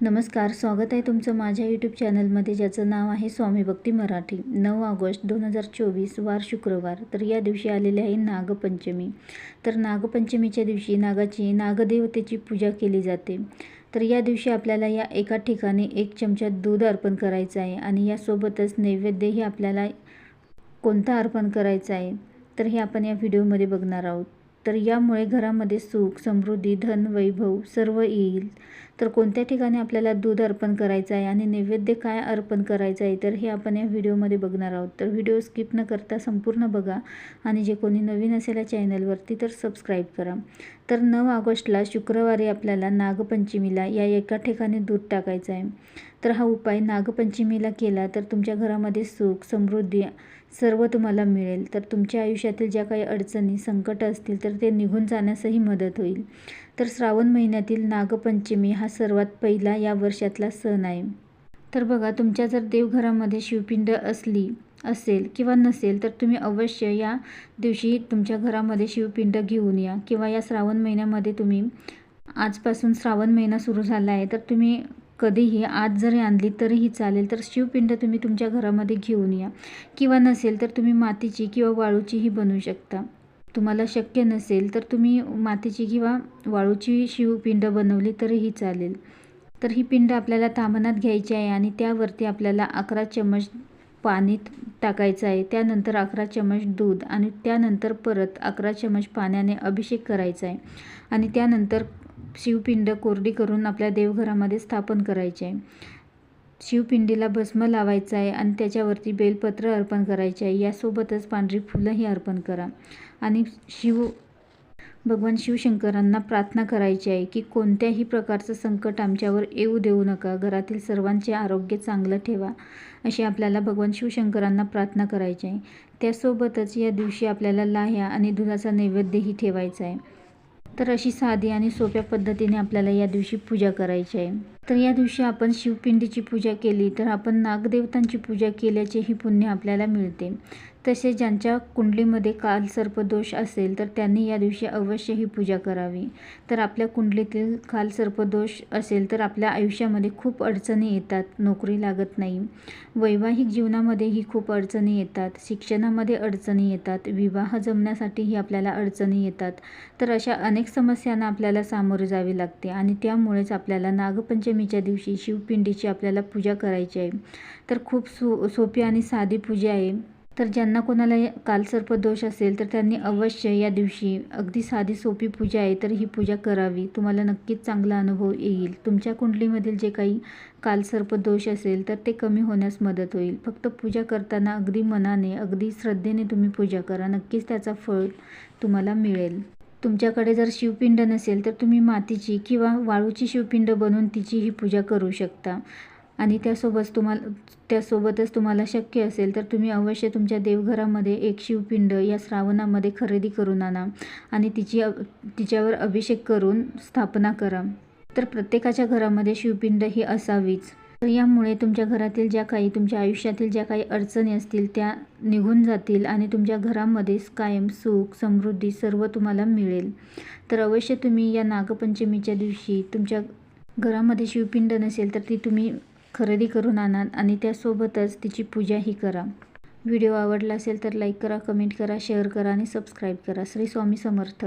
नमस्कार स्वागत आहे तुमचं माझ्या यूट्यूब चॅनलमध्ये ज्याचं नाव आहे स्वामी भक्ती मराठी. नऊ ऑगस्ट दोन हजार चोवीस वार शुक्रवार. तर या दिवशी आलेली आहे नागपंचमी. तर नागपंचमीच्या दिवशी नागाची नागदेवतेची पूजा केली जाते. तर या दिवशी आपल्याला या एका ठिकाणी एक चमचा दूध अर्पण करायचं आहे आणि यासोबतच नैवेद्यही आपल्याला कोणता अर्पण करायचा आहे तर हे आपण या व्हिडिओमध्ये बघणार आहोत. तर यामुळे घरामध्ये सुख समृद्धी धन वैभव सर्व येईल. तर कोणत्या ठिकाणी आपल्याला दूध अर्पण करायचं आहे आणि नैवेद्य काय अर्पण करायचं आहे तर हे आपण या व्हिडिओमध्ये बघणार आहोत. तर व्हिडिओ स्किप न करता संपूर्ण बघा आणि जे कोणी नवीन असेल या चॅनलवरती तर सबस्क्राईब करा. तर नऊ ऑगस्टला शुक्रवारी आपल्याला नागपंचमीला या एका ठिकाणी दूध टाकायचं आहे. तर हा उपाय नागपंचमीला केला तर तुमच्या घरामध्ये सुख समृद्धी सर्व तुम्हाला मिळेल. तर तुमच्या आयुष्यातील ज्या काही अडचणी संकट असतील तर ते निघून जाण्यासही मदत होईल. तर श्रावण महिन्यातील नागपंचमी हा सर्वात पहिला या वर्षातला सण आहे. तर बघा तुमच्या जर देवघरामध्ये शिवपिंड असली असेल किंवा नसेल तर तुम्ही अवश्य या दिवशी तुमच्या घरामध्ये शिवपिंड घेऊन या किंवा या श्रावण महिन्यामध्ये तुम्ही आजपासून श्रावण महिना सुरू झाला आहे तर तुम्ही कधीही आज जरी आणली तरीही चालेल तर शिवपिंड तुम्ही तुमच्या घरामध्ये घेऊन या. किंवा नसेल तर तुम्ही मातीची किंवा वाळूचीही बनवू शकता. तुम्हाला शक्य नसेल तर तुम्ही मातीची किंवा वाळूची शिवपिंड बनवली तरीही चालेल. तर ही पिंड आपल्याला थांबनात घ्यायची आहे आणि त्यावरती आपल्याला अकरा चमच पाणी टाकायचं आहे. त्यानंतर अकरा चमच दूध आणि त्यानंतर परत अकरा चमच पाण्याने अभिषेक करायचा आहे. आणि त्यानंतर शिवपिंड कोरडी करून आपल्या देवघरामध्ये स्थापन करायचे. आहे शिवपिंडीला भस्म लावायचं आहे आणि त्याच्यावरती बेलपत्र अर्पण करायचे आहे यासोबतच पांढरी फुलंही अर्पण करा. आणि शिव भगवान शिवशंकरांना प्रार्थना करायची आहे की कोणत्याही प्रकारचं संकट आमच्यावर येऊ देऊ नका. घरातील सर्वांचे आरोग्य चांगलं ठेवा अशी आपल्याला भगवान शिवशंकरांना प्रार्थना करायची आहे त्यासोबतच या दिवशी आपल्याला लाह्या आणि दुधाचा नैवेद्यही ठेवायचा आहे तर अशी साधी आणि सोप्या पद्धतीने आपल्याला या दिवशी पूजा करायची आहे. तर या दिवशी आपण शिवपिंडीची पूजा केली तर आपण नागदेवतांची पूजा केल्याचेही पुण्य आपल्याला मिळते. तसे ज्यांच्या कुंडलीमध्ये कालसर्पदोष असेल तर त्यांनी या दिवशी अवश्य ही पूजा करावी. तर आपल्या कुंडलीतील कालसर्पदोष असेल तर आपल्या आयुष्यामध्ये खूप अडचणी येतात नोकरी लागत नाही. वैवाहिक जीवनामध्येही खूप अडचणी येतात शिक्षणामध्ये अडचणी येतात विवाह जमण्यासाठीही आपल्याला अडचणी येतात. तर अशा अनेक समस्यांना आपल्याला सामोरे जावे लागते आणि त्यामुळेच आपल्याला नागपंचमीच्या दिवशी शिवपिंडीची आपल्याला पूजा करायची आहे. तर खूप सो सोपी आणि साधी पूजा आहे. तर ज्यांना कोणाला कालसर्प दोष असेल तर त्यांनी अवश्य या दिवशी अगदी साधी सोपी पूजा आहे तर ही पूजा करावी. तुम्हाला नक्कीच चांगला अनुभव येईल. तुमच्या कुंडलीमधील जे काही कालसर्प दोष असेल तर ते कमी होण्यास मदत होईल. फक्त पूजा करताना अगदी मनाने अगदी श्रद्धेने तुम्ही पूजा करा. नक्कीच त्याचा फळ तुम्हाला मिळेल. तुमच्याकडे जर शिवपिंड नसेल तर तुम्ही मातीची किंवा वाळूची शिवपिंड बनवून तिची ही पूजा करू शकता. आणि त्यासोबत तुम्हाला त्यासोबतच तुम्हाला शक्य असेल तर तुम्ही अवश्य तुमच्या देवघरामध्ये एक शिवपिंड या श्रावणामध्ये खरेदी करून आणा आणि तिची तिच्यावर अभिषेक करून स्थापना करा. तर प्रत्येकाच्या घरामध्ये शिवपिंड ही असावीच. तर यामुळे तुमच्या घरातील ज्या काही तुमच्या आयुष्यातील ज्या काही अडचणी असतील त्या निघून जातील आणि तुमच्या घरामध्ये कायम सुख समृद्धी सर्व तुम्हाला मिळेल. तर अवश्य तुम्ही या नागपंचमीच्या दिवशी तुमच्या घरामध्ये शिवपिंड नसेल तर ती तुम्ही खरेदी करून आणा आणि त्यासोबतच तिची पूजाही करा. व्हिडिओ आवडला असेल तर लाईक करा कमेंट करा शेअर करा आणि सबस्क्राईब करा. श्री स्वामी समर्थ.